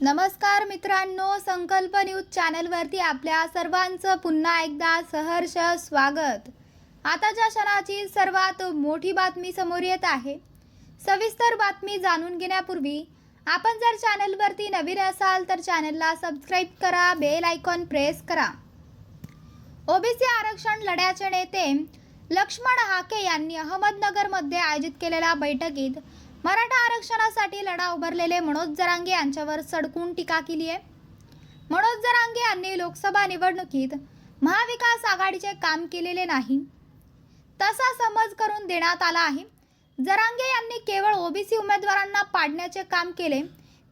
नमस्कार मित्रांनो संकल्प न्यूज चॅनलवरती आपल्या सर्वांचं पुन्हा एकदा सहर्ष स्वागत. आताच्या क्षणाची सर्वात मोठी बातमी समोर येत आहे सविस्तर बातमी जाणून घेण्यापूर्वी आपण जर चॅनलवरती नवीन असाल तर चॅनलला सबस्क्राईब करा बेल आयकॉन प्रेस करा. ओबीसी आरक्षण लढ्याचे नेते लक्ष्मण हाके यांनी अहमदनगरमध्ये आयोजित केलेल्या बैठकीत मराठा आरक्षणासाठी लढा उभारलेले मनोज जरांगे यांच्यावर सडकून टीका केली आहे. मनोज जरांगे यांनी लोकसभा निवडणुकीत महाविकास आघाडीचे काम केलेले नाही. तसा समज करून देण्यात आला आहे. जरांगे यांनी केवळ ओबीसी उमेदवारांना पाडण्याचे काम केले.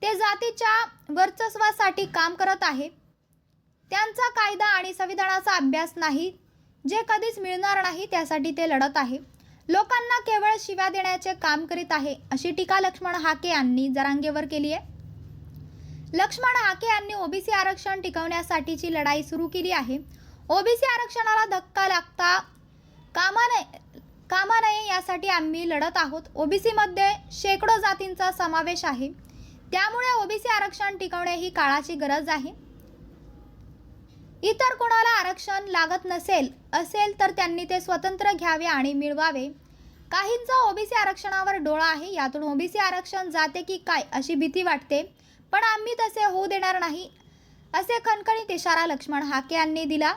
ते जातीच्या वर्चस्वासाठी काम करत आहे. त्यांचा कायदा आणि संविधानाचा अभ्यास नाही. जे कधीच मिळणार नाही त्यासाठी ते लढत आहे. लोकांना केवळ शिव्या देण्याचे काम करीत आहे अशी टीका लक्ष्मण हाके यांनी जरांगेवर केली आहे. लक्ष्मण हाके यांनी ओबीसी आरक्षण टिकवण्यासाठीची लढाई सुरू केली आहे. ओबीसी आरक्षणाला धक्का लागता कामा नये कामा नये यासाठी आम्ही लढत आहोत. ओबीसीमध्ये शेकडो जातींचा समावेश आहे. त्यामुळे ओबीसी आरक्षण टिकवणे ही काळाची गरज आहे. इतर कोणाला आरक्षण लागत नसेल असेल तर त्यांनी ते स्वतंत्र घ्यावे आणि मिळवावे. काहींचा ओबीसी आरक्षणावर डोळा आहे यातून ओबीसी आरक्षण जाते की काय अशी भीती वाटते. पण आम्ही तसे होऊ देणार नाही असे खणखणीत इशारा लक्ष्मण हाके यांनी दिला.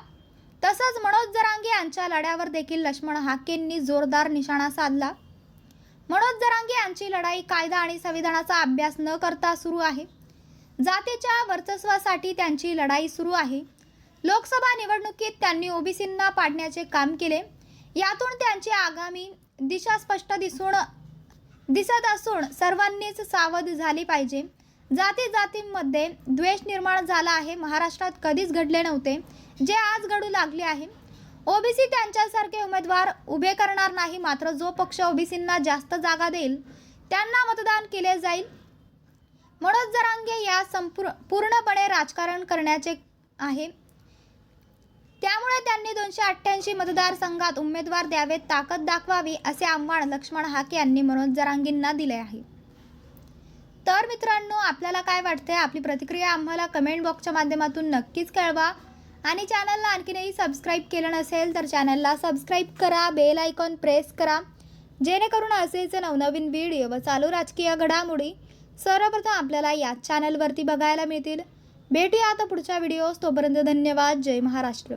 तसंच मनोज जरांगे यांच्या लढ्यावर देखील लक्ष्मण हाकेंनी जोरदार निशाणा साधला. मनोज जरांगे यांची लढाई कायदा आणि संविधानाचा अभ्यास न करता सुरू आहे. जातीच्या वर्चस्वासाठी त्यांची लढाई सुरू आहे. लोकसभा निवडणुकीत त्यांनी ओबीसींना पाडण्याचे काम केले. यातून त्यांची आगामी दिशा स्पष्ट दिसून दिसत असून सर्वांनीच सावध झाली पाहिजे. जाती जातींमध्ये द्वेष निर्माण झाला आहे. महाराष्ट्रात कधीच घडले नव्हते. जे आज घडू लागले आहे. ओबीसी त्यांच्यासारखे उमेदवार उभे करणार नाही. मात्र जो पक्ष ओबीसींना जास्त जागा देईल त्यांना मतदान केले जाईल. मनोज जरांगे या संपूर्ण पूर्णपणे राजकारण करण्याचे आहे. त्यामुळे त्यांनी दोनशे अठ्ठ्याऐंशी मतदारसंघात उमेदवार द्यावेत ताकद दाखवावी असे आव्हान लक्ष्मण हाके यांनी मनोज जरांगींना दिले आहे. तर मित्रांनो आपल्याला काय वाटते आपली प्रतिक्रिया आम्हाला कमेंट बॉक्सच्या माध्यमातून नक्कीच कळवा. आणि चॅनलला आणखीनही सबस्क्राईब केलं नसेल तर चॅनलला सबस्क्राईब करा बेल आयकॉन प्रेस करा. जेणेकरून असेच नवनवीन व्हिडिओ व चालू राजकीय घडामोडी सर्वप्रथम आपल्याला याच चॅनलवरती बघायला मिळतील. भेटूया आता पुढच्या व्हिडिओज तोपर्यंत धन्यवाद. जय महाराष्ट्र.